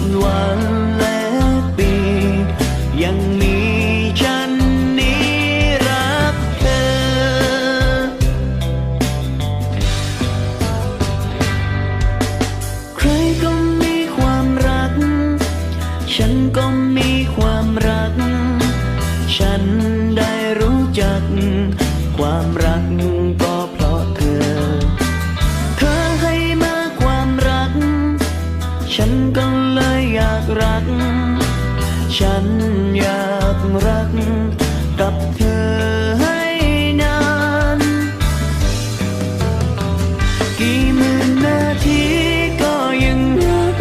ดวันและปี ยังมีฉันนี้รักเธอ ใครก็มีความรัก ฉันก็มีความรัก ฉันได้รู้จัก ความรัก ฉันอยากรักกับเธอให้นาน กี่หมื่นนาทีก็ยังรัก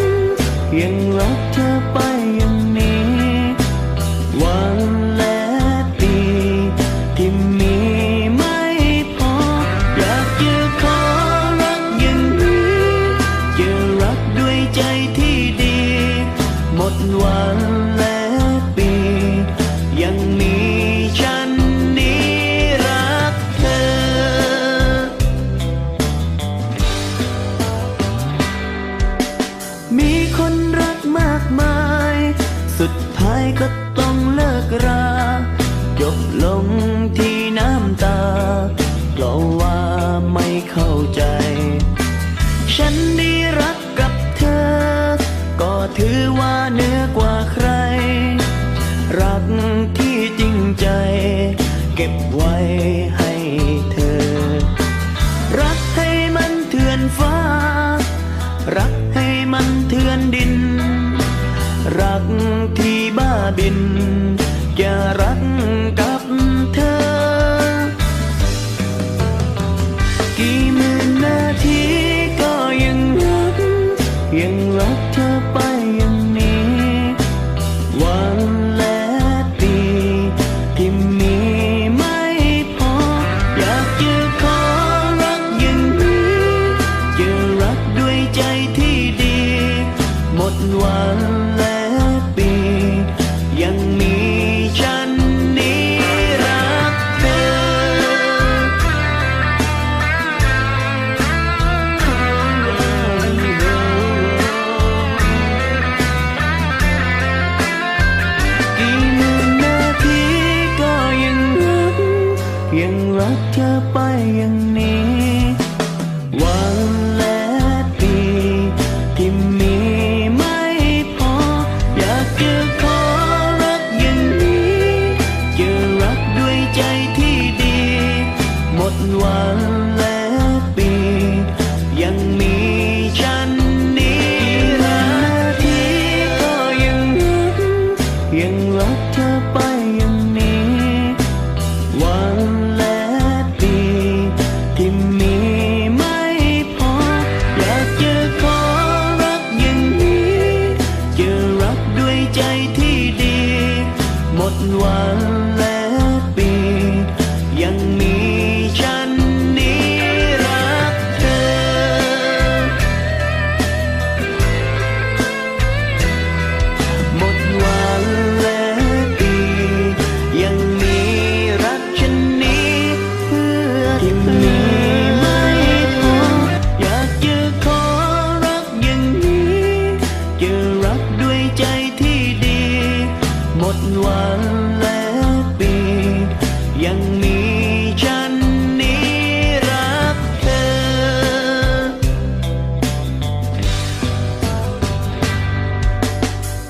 ยังรักเธอไปอย่างนี้ วันและปีที่มีไม่พอ อยากจะขอรักอย่างนี้จะรักด้วยใจที่ดี หมดวัน ลงที่น้ำตาเพราะว่าไม่เข้าใจ ฉันได้รักกับเธอ ก็ถือว่าเหนือกว่าใคร รักที่จริงใจ เก็บไว้ให้เธอ รักให้มันเถื่อนฟ้า รักให้มันเถื่อนดิน รักที่บ้าบินจะรั รักเธอไป จะรักด้วยใจที่ดี หมดวันและปี ยังมีฉันนี้รักเธอ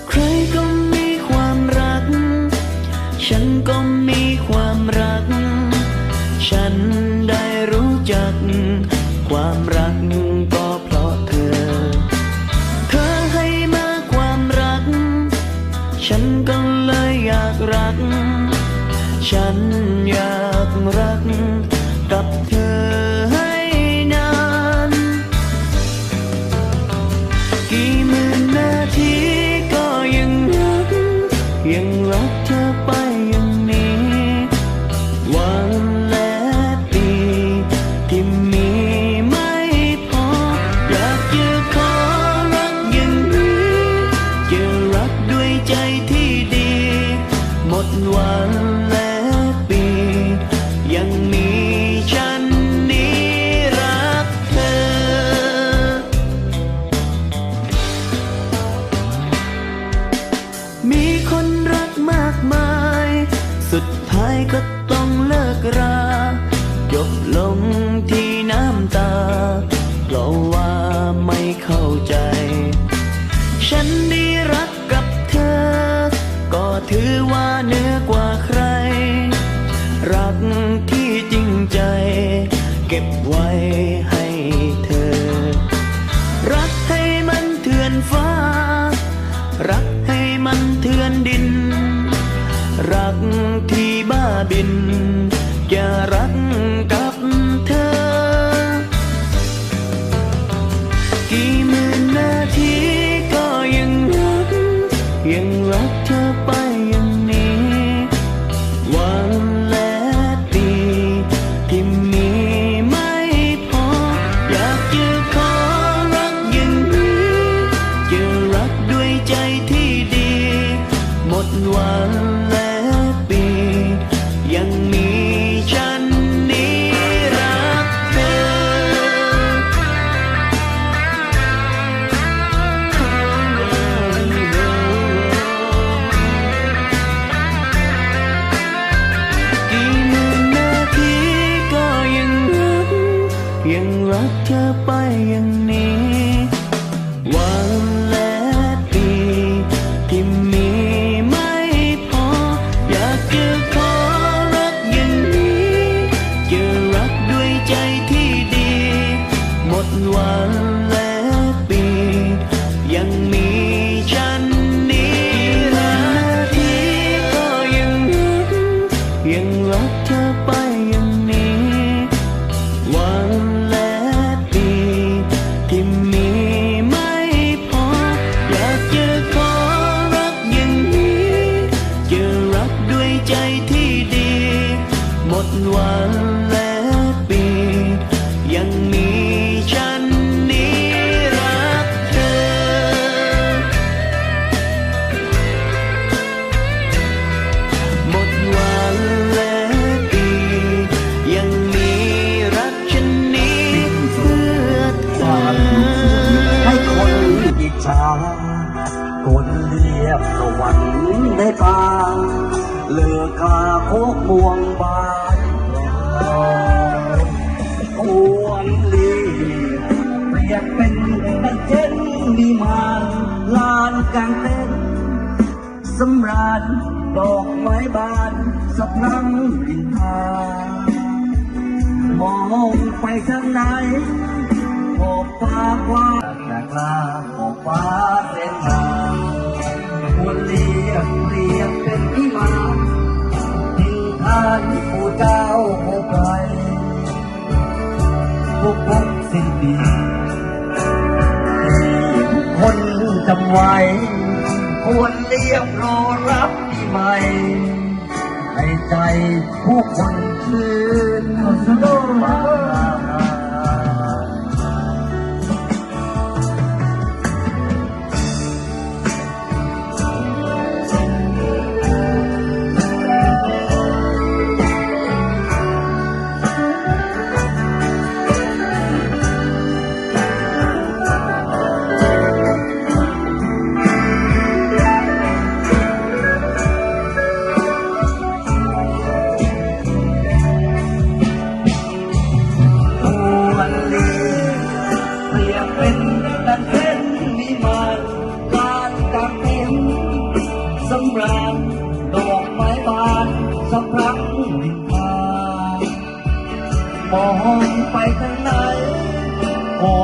ใครก็มีความรัก ฉันก็มีความรัก ต้องเลิกราจบลงที่น้ำตา เพราะว่าไม่เข้าใจ ฉันได้รักกับเธอ ก็ถือว่าหนึ่ง รักเธอ อิจฉากดเรียบสวรรค์ได้ปางเลือกาโคกม่วงบานควรลีเปรียบเป็นดังเช่นมีมานลานกลางเต้นสำราญดอกไม้บานสะพรังรินทามองไปทางไหนขอบฟ้ากว้าง จากลาขอบฟ้าเส้นทางควรเรียบเรียบเป็นที่มาทิ้งทานผู้เจ้าผู้ไกลทุกพบสิ้นปีที่ทุกคนจำไว้ควรเรียบรอรับปีใหม่ให้ใจผู้คนชื่นโลม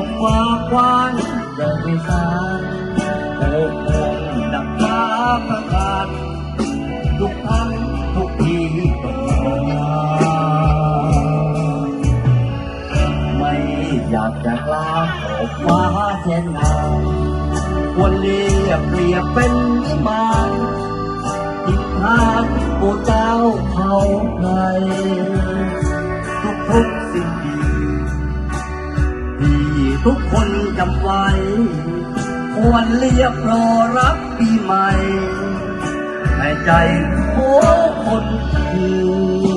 ขอบฟ้ากว้างใหญ่ไม่สายโอ้โหดังฟ้าประกาศทุกครั้งทุกทีต้องมาไม่อยากจะกล้าออกฟ้าเส้นงามควรเรียบเรียบเป็นวิมานทิศทางผู้เจ้าเขาไกล ทุกคนจำไว้ ควรเรียบรอรับปีใหม่ในใจโอ้คนคืน